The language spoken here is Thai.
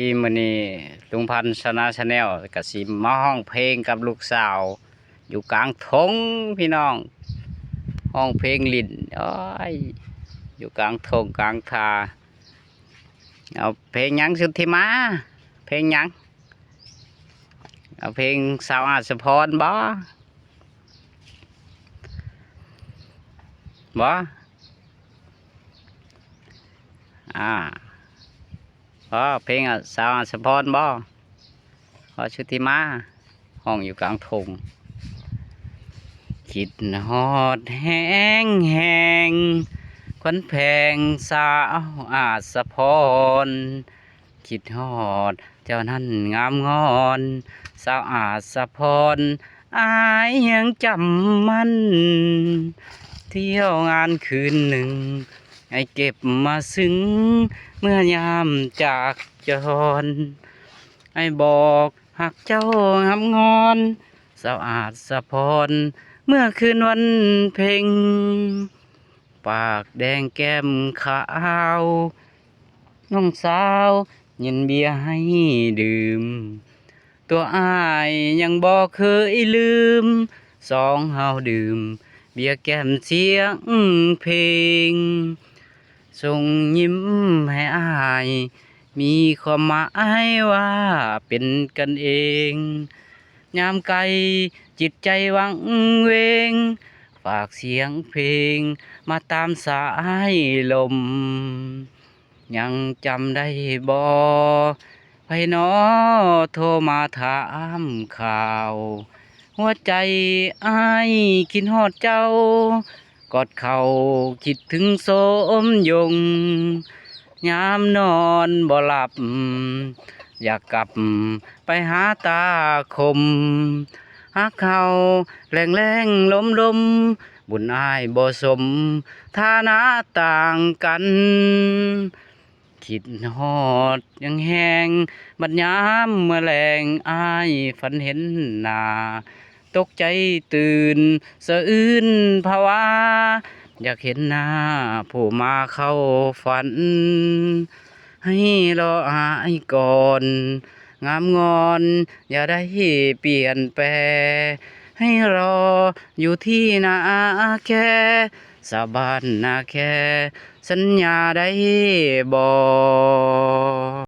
ดีมือนี้ลุงพันธ์ชนะชาแนลก็สิมาห้องเพลงกับลูกสาว อยู่กลางทงพี่น้อง ห้องเพลงลินโอ้ยอยู่กลางทงกลางทาเอาเพลงยังสุดที่มาเพลงยังเอาเพลงสาวอาสพรบ่บ่อ่า อ๋อเพลงอะสาวอัศพรบ่พอชุติมาห้องอยู่กลางทงคิดฮอดแห้งแหงควันแพงสาวอาสะพรคิดฮอด เจ้านั้นงามงอนสาวอาสะพรอายยังจำมัน เที่ยวงานคืนหนึ่ง ให้เก็บมาซึ้งเมื่อยามจากจร ให้บอกหักเจ้างามงอนสาวอาจสะพร เมื่อคืนวันเพ็ง ปากแดงแก้มขาวน้องสาวยินเบียร์ให้ดื่ม ตัวอายยังบอกเคยลืม สองเฮาดื่ม เบียร์แก้มเสียงเพลง ส่งยิ้มให้อาย มีความหมายว่าเป็นกันเอง ยามไกลจิตใจวังเวง ฝากเสียงเพลง มาตามสายลม ยังจำได้บ่ไพนอโทรมาถามข่าว หัวใจอายคิดฮอดเจ้า กอดเขาคิดถึงโสมยง ยามนอนบ่หลับ อยากกลับไปหาตาคมหักเขาแรงแรงลมลมบุญอายบ่สมฐานะต่างกัน คิดฮอดยังแหงบัดยามเมื่อแรงอายฝันเห็นหนา ตกใจตื่นสะอื้นภาวะอยากเห็นหน้าผู้มาเข้าฝัน ให้รออายก่อน งามงอน อย่าได้เปลี่ยนแปลให้รออยู่ที่นาแค่สาบานนาแค่ สัญญาได้บอก